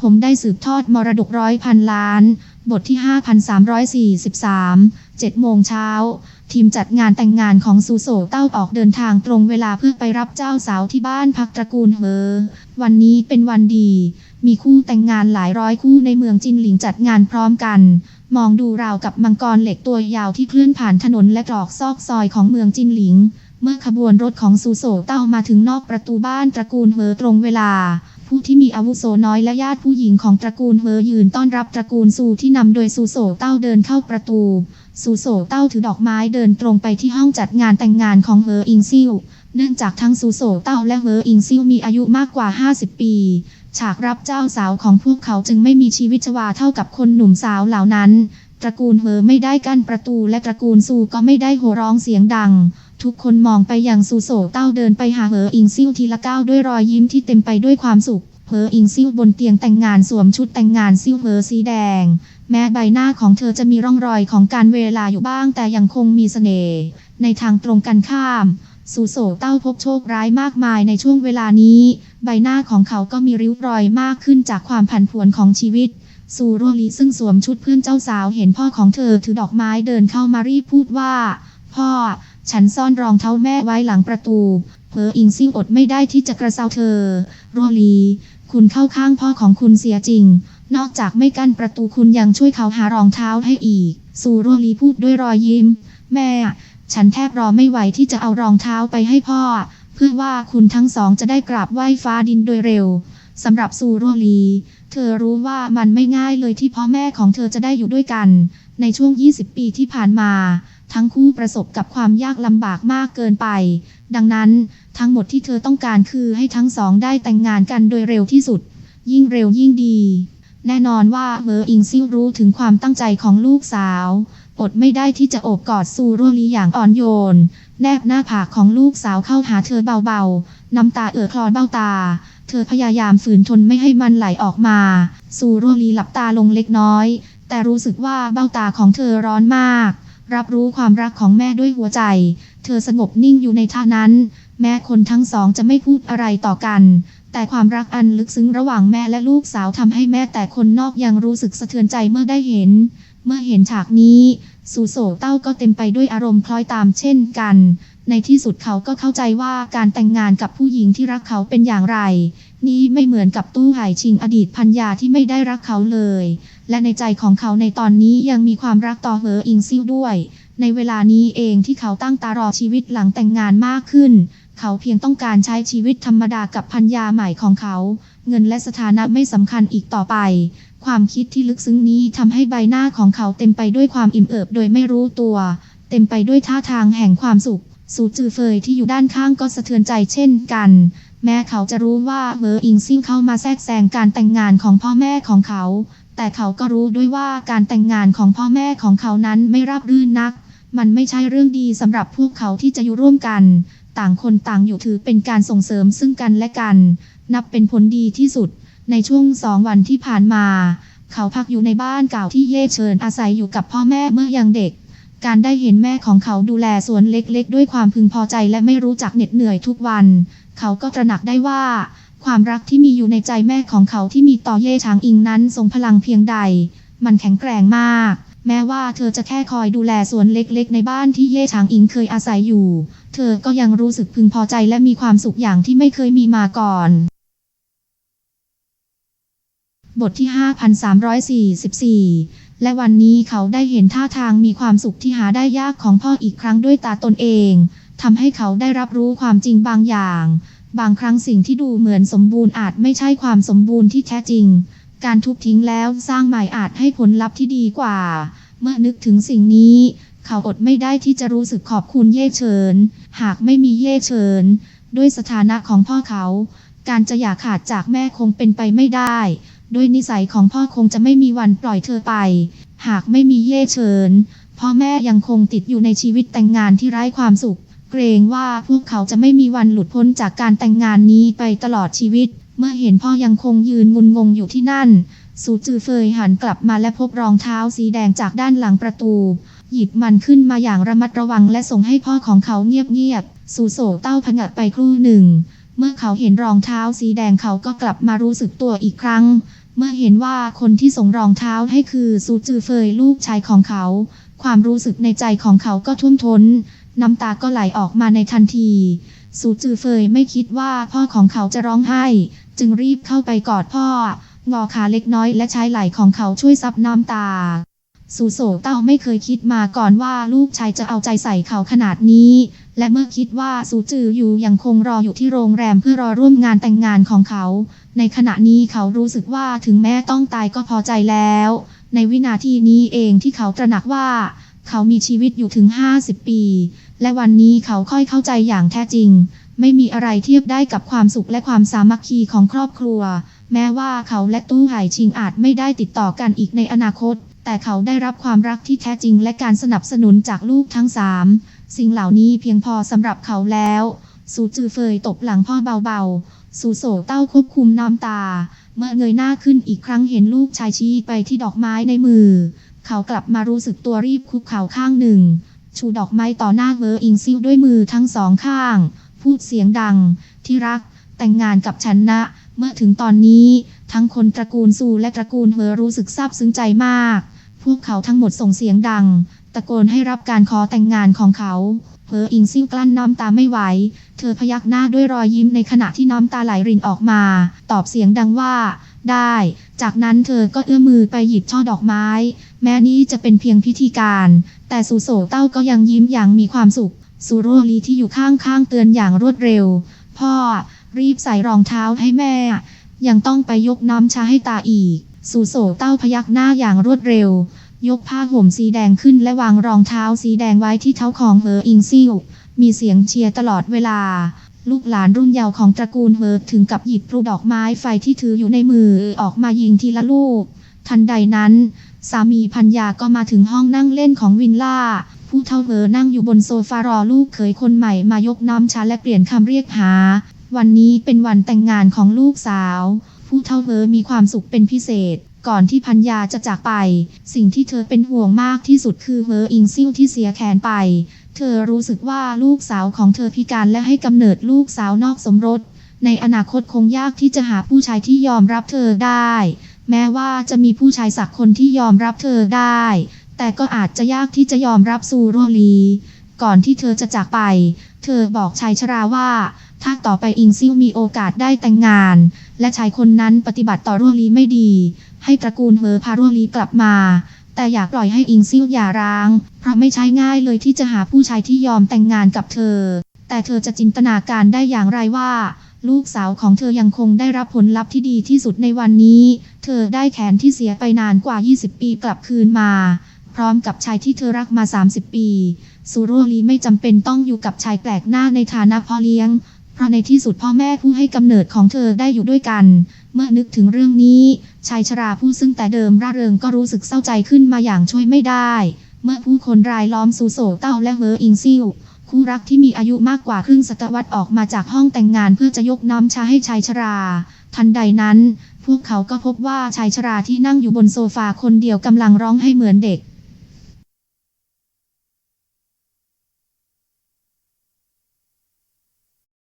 ผมได้สืบทอดมรดกร้อยพันล้าน บทที่ 5343 7โมงเช้า ทีมจัดงานแต่งงานของซูโซเต้าออกเดินทางตรงเวลาเพื่อไปรับเจ้าสาวที่บ้านพักตระกูลเฮอวันนี้เป็นวันดี มีคู่แต่งงานหลายร้อยคู่ในเมืองจินหลิงจัดงานพร้อมกัน มองดูราวกับมังกรเหล็กตัวยาวที่เคลื่อนผ่านถนนและตรอกซอกซอยของเมืองจินหลิง เมื่อขบวนรถของซูโซเต้ามาถึงนอกประตูบ้านตระกูลเฮอตรงเวลา ผู้ที่มีอาวุโสน้อยและญาติผู้หญิงของตระกูลเฮอยืนต้อนรับตระกูลซูที่นำโดยซูโซเต้าเดินเข้าประตู ซูโซเต้าถือดอกไม้เดินตรงไปที่ห้องจัดงานแต่งงานของเฮออิงซิ่วเนื่องจากทั้งซูโซเต้าและเฮออิงซิ่วมีอายุมากกว่า 50 ปี ฉากรับเจ้าสาวของพวกเขาจึงไม่มีชีวิตชีวาเท่ากับคนหนุ่มสาวเหล่านั้น ตระกูลเฮอไม่ได้กั้นประตูและตระกูลซูก็ไม่ได้โห่ร้องเสียงดัง ทุกคนมองไปยังซูโซเต้าเดินไปหาเฮออิงซิ่วทีละก้าวด้วยรอยยิ้มที่เต็มไปด้วยความสุขเฮออิงซิ่วบนเตียงแต่งงานสวมชุดแต่งงานซิ่วเฮอสีแดง แม้ใบหน้าของเธอจะมีร่องรอยของการเวลาอยู่บ้างแต่ยังคงมีเสน่ห์ในทางตรงกันข้ามซูโซเต้าพบโชคร้ายมากมายในช่วงเวลานี้ ใบหน้าของเขาก็มีริ้วรอยมากขึ้นจากความผันผวนของชีวิตซูโรลีซึ่งสวมชุดเพื่อนเจ้าสาวเห็นพ่อของเธอถือดอกไม้เดินเข้ามารีบพูดว่า พ่อ ฉันซ่อนรองเท้าแม่ไว้หลังประตู เพออิงซิ่งอดไม่ได้ที่จะกระเซาเธอ โรลี คุณเข้าข้างพ่อของคุณเสียจริง นอกจากไม่กั้นประตูคุณยังช่วยเขาหารองเท้าให้อีก ซูโรลีพูดด้วยรอยยิ้ม แม่ ฉันแทบรอไม่ไหวที่จะเอารองเท้าไปให้พ่อ เพื่อว่าคุณทั้งสองจะได้กราบไหว้ฟ้าดินโดยเร็วสำหรับซูโรลี เธอรู้ว่ามันไม่ง่ายเลยที่พ่อแม่ของเธอจะได้อยู่ด้วยกัน ในช่วง 20 ปีที่ผ่านมา ทั้งคู่ประสบกับความยากลำบากมากเกินไป ดังนั้น ทั้งหมดที่เธอต้องการคือให้ทั้งสองได้แต่งงานกันโดยเร็วที่สุด ยิ่งเร็วยิ่งดี แน่นอนว่าเมอร์อิงซิ่รู้ถึงความตั้งใจของลูกสาว อดไม่ได้ที่จะโอบกอดซูโรลีอย่างอ่อนโยน แนบหน้าผากของลูกสาวเข้าหาเธอเบาๆ น้ำตาเอ่อคลอเบ้าตา เธอพยายามฝืนทนไม่ให้มันไหลออกมา ซูโรลีหลับตาลงเล็กน้อย แต่รู้สึกว่าเบ้าตาของเธอร้อนมาก รับรู้ความรักของแม่ด้วยหัวใจ เธอสงบนิ่งอยู่ในท่านั้น แม้คนทั้งสองจะไม่พูดอะไรต่อกัน แต่ความรักอันลึกซึ้งระหว่างแม่และลูกสาวทำให้แม่แต่คนนอกยังรู้สึกสะเทือนใจเมื่อได้เห็น เมื่อเห็นฉากนี้ซูโซเต้าก็เต็มไปด้วยอารมณ์คล้อยตามเช่นกัน ในที่สุดเขาก็เข้าใจว่าการแต่งงานกับผู้หญิงที่รักเขาเป็นอย่างไร นี่ไม่เหมือนกับตู้ไห่ชิงอดีตพัญญาที่ไม่ได้รักเขาเลย และในใจของเขาในตอนนี้ยังมีความรักต่อเหออิงซิ่วด้วย ในเวลานี้เองที่เขาตั้งตารอชีวิตหลังแต่งงานมากขึ้น เขาเพียงต้องการใช้ชีวิตธรรมดากับพัญญาใหม่ของเขา เงินและสถานะไม่สำคัญอีกต่อไป ความคิดที่ลึกซึ้งนี้ทำให้ใบหน้าของเขาเต็มไปด้วยความอิ่มเอิบโดยไม่รู้ตัว เต็มไปด้วยท่าทางแห่งความสุข สูจือเฟยที่อยู่ด้านข้างก็สะเทือนใจเช่นกันแม้เขาจะรู้ว่าเวอร์อิงซิ่งเข้ามาแทรกแซงการแต่งงานของพ่อแม่ของเขา แต่เขาก็รู้ด้วยว่าการแต่งงานของพ่อแม่ของเขานั้นไม่ราบรื่นนัก มันไม่ใช่เรื่องดีสำหรับพวกเขาที่จะอยู่ร่วมกัน ต่างคนต่างอยู่ถือเป็นการส่งเสริมซึ่งกันและกัน นับเป็นผลดีที่สุด ในช่วงสองวันที่ผ่านมา เขาพักอยู่ในบ้านเก่าที่เย่เชิญอาศัยอยู่กับพ่อแม่เมื่อยังเด็ก การได้เห็นแม่ของเขาดูแลสวนเล็กๆ ด้วยความพึงพอใจและไม่รู้จักเหน็ดเหนื่อยทุกวัน เขาก็ตระหนักได้ว่า ความรักที่มีอยู่ในใจแม่ของเขาที่มีต่อเย่ชางอิงนั้นทรงพลังเพียงใด มันแข็งแกร่งมาก แม้ว่าเธอจะแค่คอยดูแลสวนเล็กๆ ในบ้านที่เย่ชางอิงเคยอาศัยอยู่ เธอก็ยังรู้สึกพึงพอใจและมีความสุขอย่างที่ไม่เคยมีมาก่อน บทที่ 5344 และวันนี้เขาได้เห็นท่าทางมีความสุขที่หาได้ยากของพ่ออีกครั้งด้วยตาตนเองทำให้เขาได้รับรู้ความจริงบางอย่าง บางครั้งสิ่งที่ดูเหมือนสมบูรณ์อาจไม่ใช่ความสมบูรณ์ที่แท้จริง การทุบทิ้งแล้วสร้างใหม่อาจให้ผลลัพธ์ที่ดีกว่า เมื่อนึกถึงสิ่งนี้ เขาอดไม่ได้ที่จะรู้สึกขอบคุณเย่เฉิน หากไม่มีเย่เฉิน ด้วยสถานะของพ่อเขา การจะอย่าขาดจากแม่คงเป็นไปไม่ได้ ด้วยนิสัยของพ่อคงจะไม่มีวันปล่อยเธอไป หากไม่มีเย่เฉิน พ่อแม่ยังคงติดอยู่ในชีวิตแต่งงานที่ไร้ความสุข เกรงว่าพวกเขาจะไม่มีวันหลุดพ้นจากการแต่งงานนี้ไปตลอดชีวิต เมื่อเห็นพ่อยังคงยืนงุนงงอยู่ที่นั่น สูจือเฟยหันกลับมาและพบรองเท้าสีแดงจากด้านหลังประตู หยิบมันขึ้นมาอย่างระมัดระวังและส่งให้พ่อของเขาเงียบๆสูโศเต้าผงะไปครู่หนึ่ง เมื่อเขาเห็นรองเท้าสีแดงเขาก็กลับมารู้สึกตัวอีกครั้ง เมื่อเห็นว่าคนที่ส่งรองเท้าให้คือซูจือเฟยลูกชายของเขา ความรู้สึกในใจของเขาก็ท่วมท้น น้ำตาก็ไหลออกมาในทันทีซูจือเฟยไม่คิดว่าพ่อของเขาจะร้องไห้ จึงรีบเข้าไปกอดพ่องอขาเล็กน้อยและใช้ไหล่ของเขาช่วยซับน้ำตา สูโสเต้าไม่เคยคิดมาก่อนว่าลูกชายจะเอาใจใส่เขาขนาดนี้ และเมื่อคิดว่าสูจืออยู่ยังคงรออยู่ที่โรงแรมเพื่อรอร่วมงานแต่งงานของเขา ในขณะนี้เขารู้สึกว่าถึงแม้ต้องตายก็พอใจแล้ว ในวินาทีนี้เองที่เขาตระหนักว่า เขามีชีวิตอยู่ถึง 50 ปี และวันนี้เขาค่อยเข้าใจอย่างแท้จริง ไม่มีอะไรเทียบได้กับความสุขและความสามัคคีของครอบครัว แม้ว่าเขาและตู้ไห่ชิงอาจไม่ได้ติดต่อกันอีกในอนาคต แต่เขาได้รับความรักที่แท้จริง และการสนับสนุนจากลูกทั้งสามสิ่งเหล่านี้เพียงพอสำหรับเขาแล้ว สูจือเฟยตบหลังพ่อเบาๆ สูโสเต้าควบคุมน้ำตา เมื่อเงยหน้าขึ้นอีกครั้งเห็นลูกชายชี้ไปที่ดอกไม้ในมือ เขากลับมารู้สึกตัวรีบคุกเข่าข้างหนึ่ง ชูดอกไม้ต่อหน้าเวอร์อิงซิลด้วยมือทั้งสองข้าง พูดเสียงดัง ที่รัก แต่งงานกับฉันนะ เมื่อถึงตอนนี้ ทั้งคนตระกูลซูและตระกูลเวอร์รู้สึกซาบซึ้งใจมาก พวกเขาทั้งหมดส่งเสียงดัง ตะโกนให้รับการขอแต่งงานของเขาเพออิงซิ่วกลั้นน้ำตาไม่ไหว เธอพยักหน้าด้วยรอยยิ้มในขณะที่น้ำตาไหลรินออกมา ตอบเสียงดังว่า ได้ จากนั้นเธอก็เอื้อมมือไปหยิบช่อดอกไม้ แม้นี้จะเป็นเพียงพิธีการ แต่สูโสเต้าก็ยังยิ้มอย่างมีความสุขซูโรลีที่อยู่ข้างๆเตือนอย่างรวดเร็ว พ่อ รีบใส่รองเท้าให้แม่ ยังต้องไปยกน้ำชาให้ตาอีกสูโสเต้าพยักหน้าอย่างรวดเร็ว ยกผ้าห่มสีแดงขึ้นและวางรองเท้าสีแดงไว้ที่เท้าของเฮออิงซิวมีเสียงเชียร์ตลอดเวลา ลูกหลานรุ่นเยาว์ของตระกูลเฮอถึงกับหยิบปลูดอกไม้ไฟที่ถืออยู่ในมือออกมายิงทีละลูก ทันใดนั้น สามีพัญญาก็มาถึงห้องนั่งเล่นของวินล่า ผู้เท่าเฮอนั่งอยู่บนโซฟารอลูกเขยคนใหม่มายกน้ำชาและเปลี่ยนคำเรียกหา วันนี้เป็นวันแต่งงานของลูกสาว ผู้เท่าเฮอมีความสุขเป็นพิเศษก่อนที่พัญญาจะจากไป สิ่งที่เธอเป็นห่วงมากที่สุดคือเฮออิงซิ่วที่เสียแขนไป เธอรู้สึกว่าลูกสาวของเธอพิการและให้กำเนิดลูกสาวนอกสมรส ในอนาคตคงยากที่จะหาผู้ชายที่ยอมรับเธอได้ แม้ว่าจะมีผู้ชายสักคนที่ยอมรับเธอได้ แต่ก็อาจจะยากที่จะยอมรับซูโรลี ก่อนที่เธอจะจากไป เธอบอกชายชราว่า ถ้าต่อไปอิงซิวมีโอกาสได้แต่งงาน และชายคนนั้นปฏิบัติต่อโรลีไม่ดี ให้ตระกูลเฮอพาโรลีกลับมา แต่อยากปล่อยให้อิงซิวหย่าร้าง เพราะไม่ใช่ง่ายเลยที่จะหาผู้ชายที่ยอมแต่งงานกับเธอ แต่เธอจะจินตนาการได้อย่างไรว่า ลูกสาวของเธอยังคงได้รับผลลัพธ์ที่ดีที่สุดในวันนี้ เธอได้แขนที่เสียไปนานกว่า 20 ปีกลับคืนมา พร้อมกับชายที่เธอรักมา 30 ปีซูโรลีไม่จำเป็นต้องอยู่กับชายแปลกหน้าในฐานะพ่อเลี้ยง เพราะในที่สุดพ่อแม่ผู้ให้กำเนิดของเธอได้อยู่ด้วยกัน เมื่อนึกถึงเรื่องนี้ ชายชราผู้ซึ่งแต่เดิมร่าเริงก็รู้สึกเศร้าใจขึ้นมาอย่างช่วยไม่ได้ เมื่อผู้คนรายล้อมซูโสเต้าและเวอร์อิงซิลคู่รักที่มีอายุมากกว่าครึ่งศตวรรษออกมาจากห้องแต่งงานเพื่อจะยกน้ำชาให้ชายชรา ทันใดนั้น พวกเขาก็พบว่าชายชราที่นั่งอยู่บนโซฟาคนเดียวกำลังร้องให้เหมือนเด็ก